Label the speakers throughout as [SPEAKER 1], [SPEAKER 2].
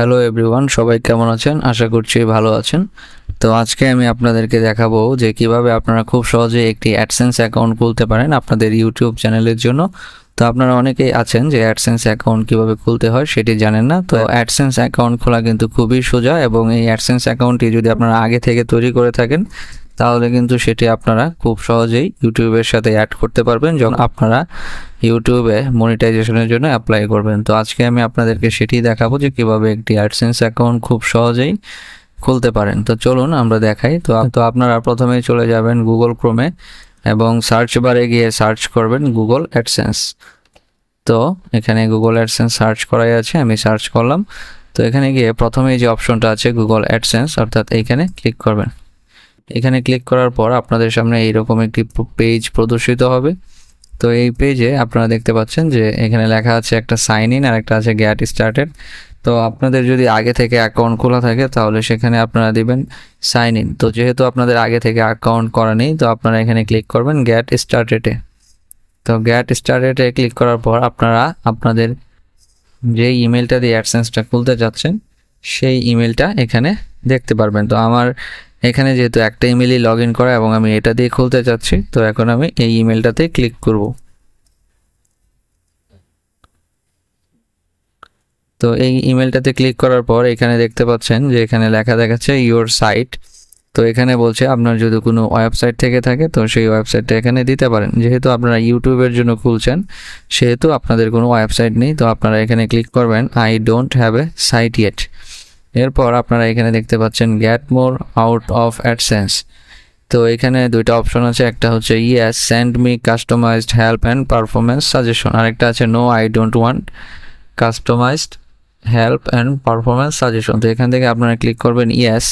[SPEAKER 1] Hello everyone সবাই কেমন আছেন? আশা করছি ভালো আছেন। তো আজকে আমি আপনাদেরকে দেখাবো যে কীভাবে আপনারা খুব সহজে একটি অ্যাডসেন্স অ্যাকাউন্ট খুলতে পারেন আপনাদের ইউটিউব চ্যানেলের জন্য। তো আপনারা অনেকেই আছেন যে অ্যাডসেন্স অ্যাকাউন্ট কীভাবে খুলতে হয় সেটি জানেন না। তো অ্যাডসেন্স অ্যাকাউন্ট খোলা কিন্তু খুবই সোজা এবং এই অ্যাডসেন্স অ্যাকাউন্টটি যদি আপনারা আগে থেকে তৈরি করে থাকেন তাহলে কিন্তু সেটি আপনারা খুব সহজেই ইউটিউবের সাথে অ্যাড করতে পারবেন যখন আপনারা ইউটিউবে মনিটাইজেশনের জন্য অ্যাপ্লাই করবেন। তো আজকে আমি আপনাদেরকে সেটি দেখাবো যে কীভাবে একটি অ্যাডসেন্স অ্যাকাউন্ট খুব সহজেই খুলতে পারেন। তো চলুন আমরা দেখাই। তো তো আপনারা প্রথমেই চলে যাবেন গুগল ক্রোমে এবং সার্চ বারে গিয়ে সার্চ করবেন গুগল অ্যাডসেন্স তো এখানে গুগল অ্যাডসেন্স সার্চ করাই আছে, আমি সার্চ করলাম। তো এখানে গিয়ে প্রথমেই যে অপশনটা আছে গুগল অ্যাডসেন্স অর্থাৎ এইখানে ক্লিক করবেন। এখানে ক্লিক করার পর আপনাদের সামনে এইরকম একটি পেজ প্রদর্শিত হবে। তো এই পেজে আপনারা দেখতে পাচ্ছেন যে এখানে লেখা আছে একটা সাইন ইন আর একটা আছে গ্যাট স্টার্টেড তো আপনাদের যদি আগে থেকে অ্যাকাউন্ট খোলা থাকে তাহলে সেখানে আপনারা দিবেন সাইন ইন তো যেহেতু আপনাদের আগে থেকে অ্যাকাউন্ট করা নেই, তো আপনারা এখানে ক্লিক করবেন গ্যাট স্টার্টেডে তো গ্যাট স্টার্টেডে ক্লিক করার পর আপনারা আপনাদের যে ইমেলটা দিয়ে অ্যাডসেন্সটা খুলতে যাচ্ছেন, সেই ইমেলটা এখানে দেখতে পারবেন। তো আমার এখানে যেহেতু একটা ইমেলই লগ ইন করা এবং আমি এটা দিয়ে খুলতে চাচ্ছি, তো এখন আমি এই ইমেলটাতে ক্লিক করব। তো এই ইমেলটাতে ক্লিক করার পর এখানে দেখতে পাচ্ছেন যে এখানে লেখা দেখাচ্ছে ইওর সাইট তো এখানে বলছে আপনার যদি কোনো ওয়েবসাইট থেকে থাকে, তো সেই ওয়েবসাইটটা এখানে দিতে পারেন। যেহেতু আপনারা ইউটিউবের জন্য খুলছেন, সেহেতু আপনাদের কোনো ওয়েবসাইট নেই, তো আপনারা এখানে ক্লিক করবেন I don't have a site yet এরপর আপনারা এখানে দেখতে পাচ্ছেন get more out of AdSense তো এখানে দুইটা অপশন আছে, একটা হচ্ছে yes send me customized help and performance suggestion আরেকটা আছে no I don't want customized help and performance suggestion তো এখান থেকে আপনারা ক্লিক করবেন yes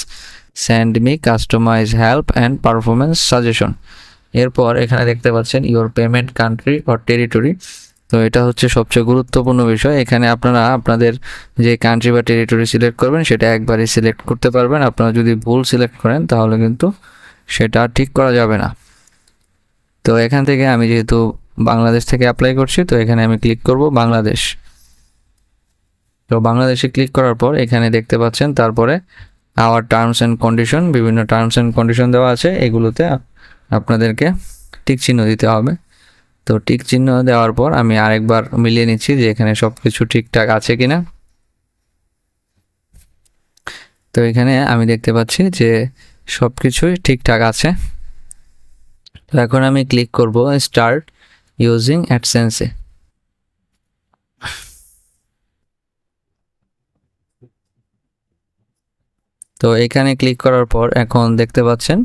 [SPEAKER 1] send me customize help and performance suggestion এরপর এখানে দেখতে পাচ্ছেন your payment country or territory তো এটা হচ্ছে সবচেয়ে গুরুত্বপূর্ণ বিষয়। এখানে আপনারা আপনাদের যে কান্ট্রি বা টেরিটরি সিলেক্ট করবেন, সেটা একবারই সিলেক্ট করতে পারবেন। আপনারা যদি ভুল সিলেক্ট করেন, তাহলে কিন্তু সেটা ঠিক করা যাবে না। তো এখান থেকে আমি যেহেতু বাংলাদেশ থেকে অ্যাপ্লাই করছি, তো এখানে আমি ক্লিক করব বাংলাদেশ। তো বাংলাদেশে ক্লিক করার পর এখানে দেখতে পাচ্ছেন, তারপরে আওয়ার টার্মস অ্যান্ড কন্ডিশন বিভিন্ন টার্মস অ্যান্ড কন্ডিশন দেওয়া আছে। এগুলোতে আপনাদেরকে টিক চিহ্ন দিতে হবে। তো টিক চিহ্ন দেওয়ার পর আমি আরেকবার মিলিয়ে নিচ্ছি যে এখানে সব কিছু ঠিকঠাক আছে কিনা। তো এখানে আমি দেখতে পাচ্ছি যে সব কিছুই ঠিকঠাক আছে। তো এখন আমি ক্লিক করব স্টার্ট ইউজিং অ্যাডসেন্সে। তো এখানে ক্লিক করার পর এখন দেখতে পাচ্ছেন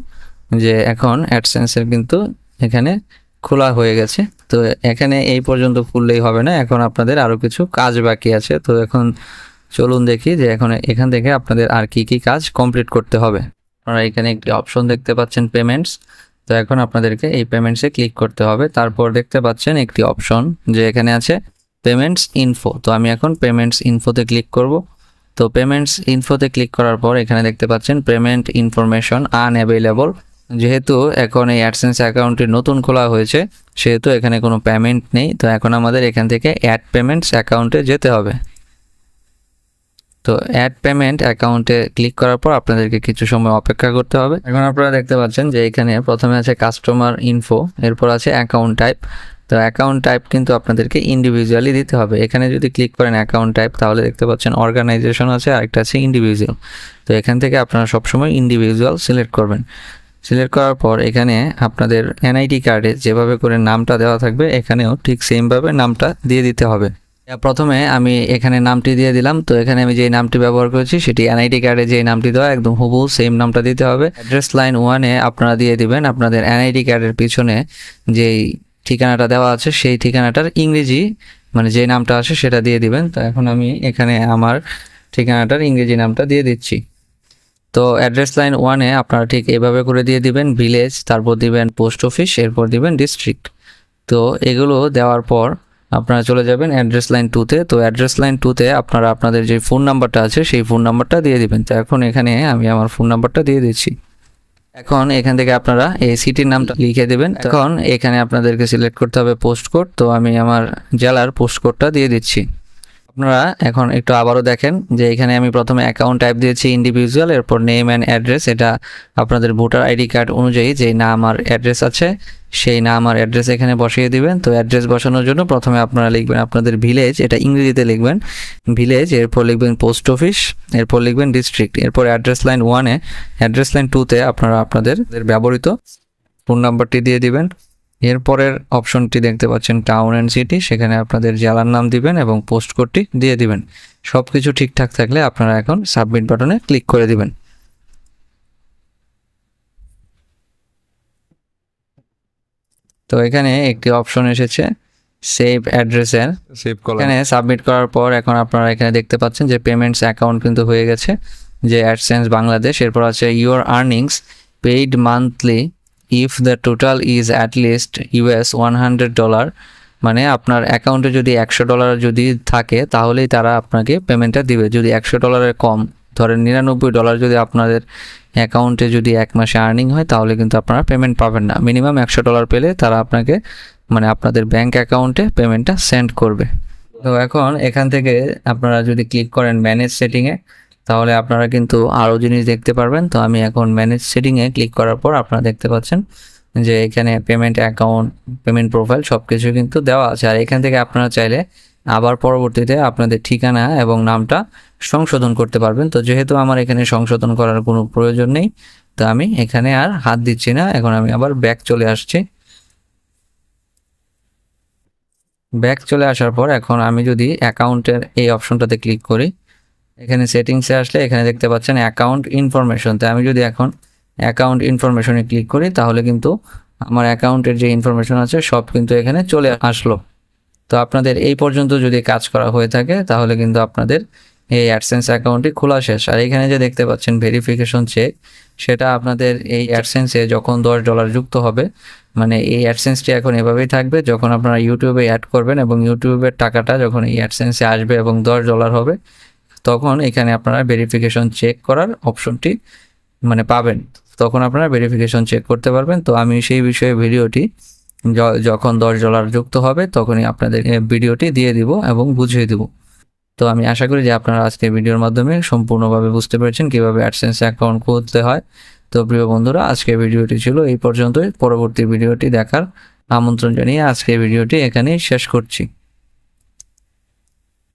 [SPEAKER 1] যে এখন অ্যাডসেন্সের কিন্তু এখানে খোলা হয়ে গেছে। তো এখানে এই পর্যন্ত খুললেই হবে না। এখন আপনাদের আরও কিছু কাজ বাকি আছে। তো এখন চলুন দেখি যে এখন এখান থেকে আপনাদের আর কি কি কাজ কমপ্লিট করতে হবে। আপনারা এখানে একটি অপশন দেখতে পাচ্ছেন পেমেন্টস তো এখন আপনাদেরকে এই পেমেন্টসে ক্লিক করতে হবে। তারপর দেখতে পাচ্ছেন একটি অপশন যে এখানে আছে পেমেন্টস ইনফো তো আমি এখন পেমেন্টস ইনফোতে ক্লিক করব। তো পেমেন্টস ইনফোতে ক্লিক করার পর এখানে দেখতে পাচ্ছেন পেমেন্ট ইনফরমেশন আনঅ্যাভেলেবল যেহেতু এখন এই অ্যাডসেন্স অ্যাকাউন্টটি নতুন খোলা হয়েছে, সেহেতু এখানে কোনো পেমেন্ট নেই, তো এখন আমাদের এখান থেকে অ্যাড পেমেন্টস অ্যাকাউন্টে যেতে হবে। তো অ্যাড পেমেন্ট অ্যাকাউন্টে ক্লিক করার পর আপনাদেরকে কিছু সময় অপেক্ষা করতে হবে। এখন আপনারা দেখতে পাচ্ছেন যে এখানে প্রথমে আছে কাস্টমার ইনফো এরপর আছে অ্যাকাউন্ট টাইপ তো অ্যাকাউন্ট টাইপ কিন্তু আপনাদেরকে ইন্ডিভিজুয়ালি দিতে হবে। এখানে যদি ক্লিক করেন অ্যাকাউন্ট টাইপ তাহলে দেখতে পাচ্ছেন অর্গানাইজেশন আছে, আরেকটা আছে ইন্ডিভিজুয়াল তো এখান থেকে আপনারা সবসময় ইন্ডিভিজুয়াল সিলেক্ট করবেন। সিলেক্ট করার পর এখানে আপনাদের এনআইডি কার্ডে যেভাবে করে নামটা দেওয়া থাকবে, এখানেও ঠিক সেমভাবে নামটা দিয়ে দিতে হবে। প্রথমে আমি এখানে নামটি দিয়ে দিলাম। তো এখানে আমি যে নামটি ব্যবহার করেছি, সেটি এনআইডি কার্ডে যে নামটি দেওয়া, একদম হুবহু সেম নামটা দিতে হবে। অ্যাড্রেস লাইন ওয়ানে আপনারা দিয়ে দিবেন আপনাদের এনআইডি কার্ডের পিছনে যেই ঠিকানাটা দেওয়া আছে, সেই ঠিকানাটার ইংরেজি মানে যে নামটা আছে, সেটা দিয়ে দিবেন। তো এখন আমি এখানে আমার ঠিকানাটার ইংরেজি নামটা দিয়ে দিচ্ছি। তো অ্যাড্রেস লাইন ওয়ানে আপনারা ঠিক এভাবে করে দিয়ে দিবেন ভিলেজ তারপর দিবেন পোস্ট অফিস এরপর দিবেন ডিস্ট্রিক্ট তো এগুলো দেওয়ার পর আপনারা চলে যাবেন অ্যাড্রেস লাইন টুতে তো। অ্যাড্রেস লাইন টুতে আপনারা আপনাদের যে ফোন নাম্বারটা আছে সেই ফোন নাম্বারটা দিয়ে দিবেন। তো এখন এখানে আমি আমার ফোন নাম্বারটা দিয়ে দিচ্ছি। এখন এখান থেকে আপনারা এই সিটির নামটা লিখে দেবেন। এখন এখানে আপনাদেরকে সিলেক্ট করতে হবে পোস্ট কোড তো আমি আমার জেলার পোস্ট কোডটা দিয়ে দিচ্ছি। আপনারা এখন একটু আবারও দেখেন যে এখানে আমি প্রথমে অ্যাকাউন্ট টাইপ দিয়েছি ইন্ডিভিজুয়াল এরপর নেম অ্যান্ড অ্যাড্রেস এটা আপনাদের ভোটার আইডি কার্ড অনুযায়ী যে নাম আর অ্যাড্রেস আছে, সেই নাম আর অ্যাড্রেস এখানে বসিয়ে দিবেন। তো অ্যাড্রেস বসানোর জন্য প্রথমে আপনারা লিখবেন আপনাদের ভিলেজ এটা ইংরেজিতে লিখবেন। ভিলেজ এরপর লিখবেন পোস্ট অফিস এরপর লিখবেন ডিস্ট্রিক্ট এরপর অ্যাড্রেস লাইন ওয়ানে অ্যাড্রেস লাইন টুতে আপনারা আপনাদের ব্যবহৃত ফোন নাম্বারটি দিয়ে দিবেন। এরপরের অপশনটি দেখতে পাচ্ছেন টাউন অ্যান্ড সিটি সেখানে আপনাদের জেলার নাম দিবেন এবং পোস্ট কোডটি দিয়ে দিবেন। সব কিছু ঠিকঠাক থাকলে আপনারা এখন সাবমিট বাটনে ক্লিক করে দিবেন। তো এখানে একটি অপশন এসেছে সেভ অ্যাড্রেসের এখানে সাবমিট করার পর এখন আপনারা এখানে দেখতে পাচ্ছেন যে পেমেন্টস অ্যাকাউন্ট কিন্তু হয়ে গেছে যে অ্যাডসেন্স বাংলাদেশ এরপর আছে your earnings paid monthly if the total is at least US one hundred dollar মানে আপনার অ্যাকাউন্টে যদি একশো ডলার যদি থাকে, তাহলেই তারা আপনাকে পেমেন্টটা দিবে। যদি একশো ডলারের কম, ধরেন নিরানব্বই ডলার যদি আপনাদের অ্যাকাউন্টে যদি এক মাসে আর্নিং হয়, তাহলে কিন্তু আপনারা পেমেন্ট পাবেন না। মিনিমাম একশো ডলার পেলে তারা আপনাকে মানে আপনাদের ব্যাংক অ্যাকাউন্টে পেমেন্টটা সেন্ড করবে। তো এখন এখান থেকে আপনারা যদি ক্লিক করেন ম্যানেজ সেটিংয়ে তাহলে আপনারা কিন্তু আরও জিনিস দেখতে পারবেন। তো আমি এখন ম্যানেজ সেটিংয়ে ক্লিক করার পর আপনারা দেখতে পাচ্ছেন যে এখানে পেমেন্ট অ্যাকাউন্ট পেমেন্ট প্রোফাইল সব কিছু কিন্তু দেওয়া আছে। আর এখান থেকে আপনারা চাইলে আবার পরবর্তীতে আপনাদের ঠিকানা এবং নামটা সংশোধন করতে পারবেন। তো যেহেতু আমার এখানে সংশোধন করার কোনো প্রয়োজন নেই, তো আমি এখানে আর হাত দিচ্ছি না। এখন আমি আবার ব্যাক চলে আসছি। ব্যাক চলে আসার পর এখন আমি যদি অ্যাকাউন্টের এই অপশনটাতে ক্লিক করি এখানে সেটিংসে আসলে এখানে দেখতে পাচ্ছেন অ্যাকাউন্ট ইনফরমেশন তাই আমি যদি এখন অ্যাকাউন্ট ইনফরমেশনে ক্লিক করি, তাহলে কিন্তু আমার অ্যাকাউন্টের যে ইনফরমেশন আছে, সব কিন্তু এখানে চলে আসলো। তো আপনাদের এই পর্যন্ত যদি কাজ করা হয়ে থাকে, তাহলে কিন্তু আপনাদের এই অ্যাডসেন্স অ্যাকাউন্টটি খোলা শেষ। আর এখানে যে দেখতে পাচ্ছেন ভেরিফিকেশন চেক সেটা আপনাদের এই অ্যাডসেন্সে যখন দশ ডলার যুক্ত হবে মানে এই অ্যাডসেন্সটি এখন এভাবেই থাকবে, যখন আপনারা ইউটিউবে অ্যাড করবেন এবং ইউটিউবের টাকাটা যখন এই অ্যাডসেন্সে আসবে এবং দশ ডলার হবে তখন এখানে আপনারা ভেরিফিকেশন চেক করার অপশনটি মানে পাবেন। তখন আপনারা ভেরিফিকেশন চেক করতে পারবেন। তো আমি সেই বিষয়ে ভিডিওটি যখন দশ ডলার যুক্ত হবে, তখনই আপনাদের ভিডিওটি দিয়ে দিব এবং বুঝিয়ে দিব। তো আমি আশা করি যে আপনারা আজকের ভিডিওর মাধ্যমে সম্পূর্ণভাবে বুঝতে পেরেছেন কীভাবে অ্যাডসেন্স অ্যাকাউন্ট খুলতে হয়। তো প্রিয় বন্ধুরা আজকের ভিডিওটি ছিল এই পর্যন্তই। পরবর্তী ভিডিওটি দেখার আমন্ত্রণ জানিয়ে আজকের ভিডিওটি এখানেই শেষ করছি।